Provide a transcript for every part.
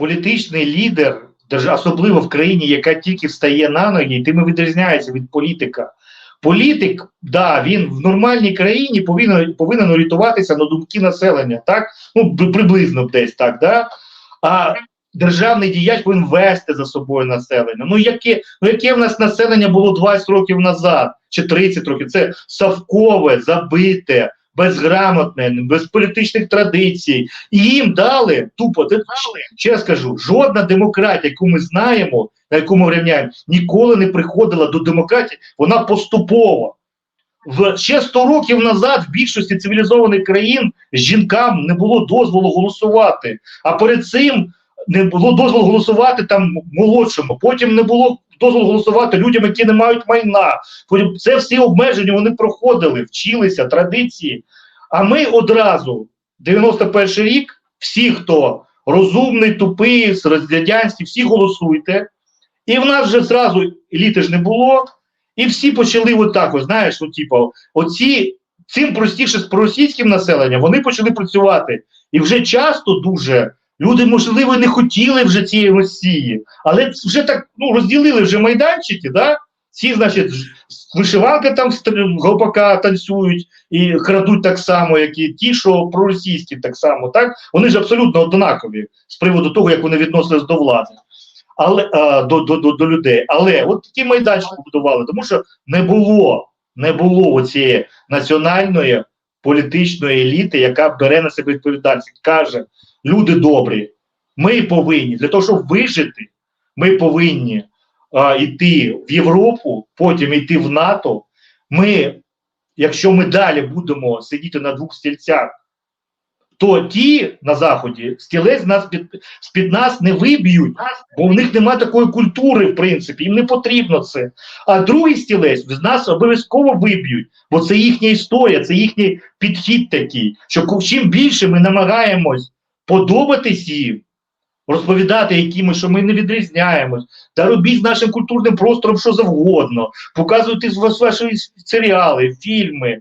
політичний лідер, особливо в країні, яка тільки встає на ноги, і тим і відрізняється від політика. Політик, да, він в нормальній країні повинен, повинен орієнтуватися на думки населення, так? Ну, приблизно десь так, да? А державний діяч повинен вести за собою населення. Ну яке, ну яке в нас населення було 20 років назад чи 30 років? Це совкове, забите, безграмотне, без політичних традицій. І їм дали тупо, ти- ще раз кажу, жодна демократія, яку ми знаємо, на яку ми рівняємо, ніколи не приходила до демократії, вона поступово. В ще 100 років назад в більшості цивілізованих країн жінкам не було дозволу голосувати. А перед цим не було дозволу голосувати там молодшому. Потім не було дозволу голосувати людям, які не мають майна. Це всі обмеження вони проходили, вчилися, традиції. А ми одразу, 91 рік, всі, хто розумний, тупий, радянський, всі голосуйте. І в нас вже зразу еліти ж не було. І всі почали отак, от, знаєш, ну, типу, оці, цим простіше з проросійським населенням, вони почали працювати. І вже часто дуже люди, можливо, не хотіли вже цієї Росії, але вже так ну, розділили вже майданчики, да? Ці, значить, вишиванки там гопака танцюють і крадуть так само, як і ті, що проросійські так само, так? Вони ж абсолютно однакові з приводу того, як вони відносились до влади. Але а, до, до, до, до людей. Але от такі майданчики будували, тому що не було, не було оцієї національної політичної еліти, яка бере на себе відповідальність, каже: люди добрі, ми повинні для того, щоб вижити, ми повинні а, йти в Європу, потім йти в НАТО. Ми, якщо ми далі будемо сидіти на двох стільцях, то ті на заході стілець нас під, з-під нас не виб'ють, бо в них немає такої культури, в принципі, їм не потрібно це. А другий стілець з нас обов'язково виб'ють, бо це їхня історія, це їхній підхід такий, що чим більше ми намагаємось подобатись їм, розповідати, які ми, що ми не відрізняємось, та робіть з нашим культурним простором що завгодно, показуйте ваші серіали, фільми,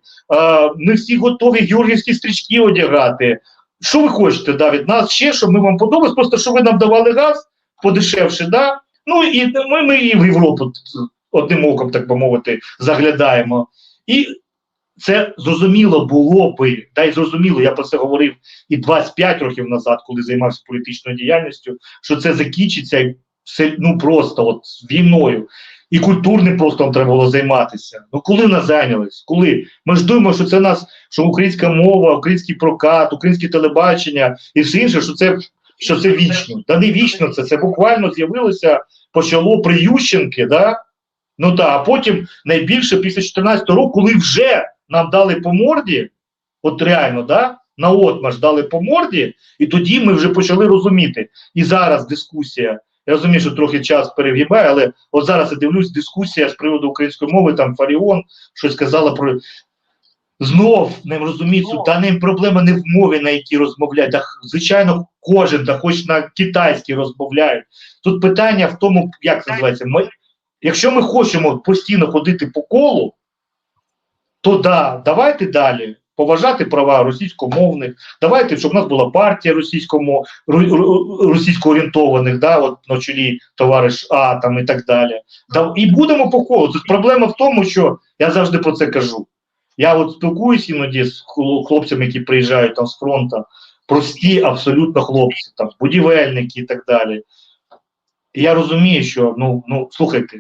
ми всі готові георгіївські стрічки одягати. Що ви хочете да, від нас ще, щоб ми вам подобалось, просто щоб ви нам давали газ подешевше, да? Ну і ми, ми і в Європу одним оком, так би мовити, заглядаємо. І це зрозуміло було би, да й зрозуміло, я про це говорив і 25 років назад, коли займався політичною діяльністю, що це закінчиться ну просто от війною. І культурним простором треба було займатися. Ну коли нас зайнялись? Коли? Ми ж думаємо, що це нас, що українська мова, український прокат, українське телебачення і все інше, що це, що це вічно. Та не вічно це, це буквально з'явилося, почало при Ющенки, да? Ну так, а потім найбільше після 14 року, коли вже нам дали по морді, от реально, да, на отмаш дали по морді, і тоді ми вже почали розуміти. І зараз дискусія. Я розумію, що трохи час перегибає, але от зараз я дивлюсь, дискусія з приводу української мови, там Фаріон щось сказала про. Знов не розуміють, та не проблема не в мові, на якій розмовляють. Да, звичайно, кожен, да хоч на китайській розмовляють. Тут питання в тому, як це називається. Ми, якщо ми хочемо постійно ходити по колу, то да, давайте далі поважати права російськомовних, давайте, щоб у нас була партія ру- російсько-орієнтованих, да, от на чолі товариш А там і так далі. Да, і будемо по колу. Тут проблема в тому, що я завжди про це кажу. Я от спілкуюсь іноді з хлопцями, які приїжджають там з фронту, прості абсолютно хлопці, там будівельники і так далі. І я розумію, що ну, ну слухайте,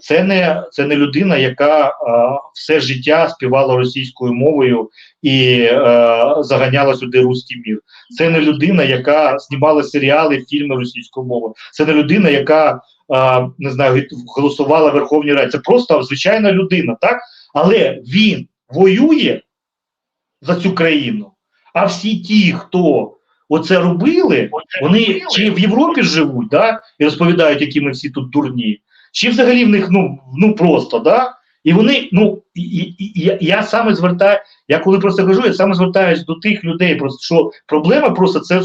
це не, це не людина, яка а, все життя співала російською мовою і е, заганяла сюди руський мір. Це не людина, яка знімала серіали, фільми російською мовою. Це не людина, яка е, не знаю, голосувала в Верховній Раді. Це просто звичайна людина, так? Але він воює за цю країну. А всі ті, хто оце робили, вони чи в Європі живуть, да, і розповідають, які ми всі тут дурні, чи взагалі в них ну, ну просто, да? І вони, ну і, і, і, я, я саме звертаю, я коли просто кажу, я саме звертаюсь до тих людей, просто що проблема просто це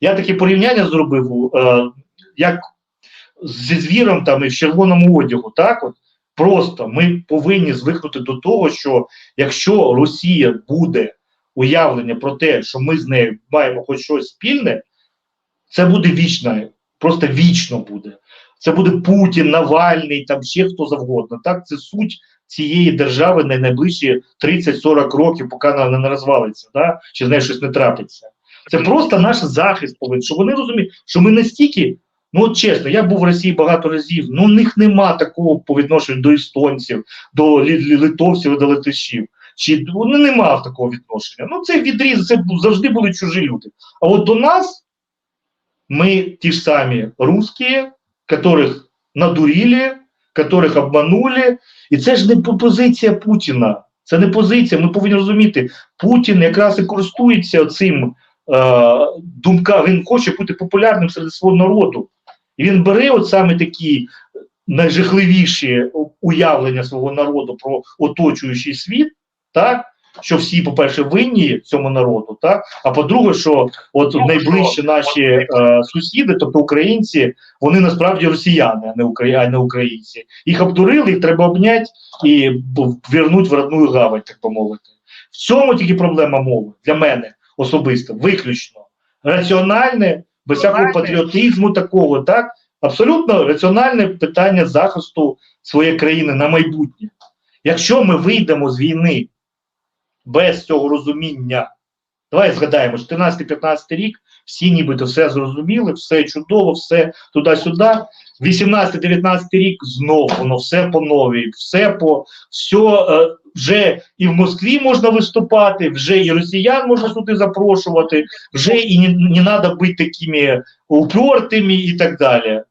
я таке порівняння зробив, е, як зі звіром там і в червоному одягу, так от. Просто ми повинні звикнути до того, що якщо Росія буде уявлення про те, що ми з нею маємо хоч щось спільне, Це буде вічно, просто вічно буде. Це буде Путін, Навальний, там ще хто завгодно. Так, це суть цієї держави на найближчі 30-40 років, поки вона не розвалиться, да? чи з нею щось не трапиться. Це просто наш захист повинен, щоб вони розуміють, що ми настільки, ну от чесно, я був в Росії багато разів, ну у них нема такого по відношенню до естонців, до литовців і до литовщів. Чи ну, нема такого відношення. Ну, це відріз, це завжди були чужі люди. А от до нас ми ті ж самі русські, которых надурили, которых обманули. І це ж не позиція Путіна. Це не позиція. Ми повинні розуміти, Путін якраз і користується цим е, думка. Він хоче бути популярним серед свого народу. І він бере от саме такі найжахливіші уявлення свого народу про оточуючий світ, так що всі, по-перше, винні цьому народу, так а по-друге, що от Ну, найближчі що? наші е, сусіди, тобто українці, вони насправді росіяни, а не украї... а не українці. Їх обдурили, їх треба обняти і вернуть в родну гавань, так би мовити. В цьому тільки проблема мови для мене особисто, виключно раціональне, без всякого патріотизму такого, так абсолютно раціональне питання захисту своєї країни на майбутнє. Якщо ми вийдемо з війни без цього розуміння, давай згадаємо, 14-15 рік, всі нібито все зрозуміли, все чудово, все туди-сюди. 18-19 рік знов воно все по новій, все по все е, вже і в Москві можна виступати, вже і росіян можна сюди запрошувати, вже і не, не треба бути такими упертими і так далі.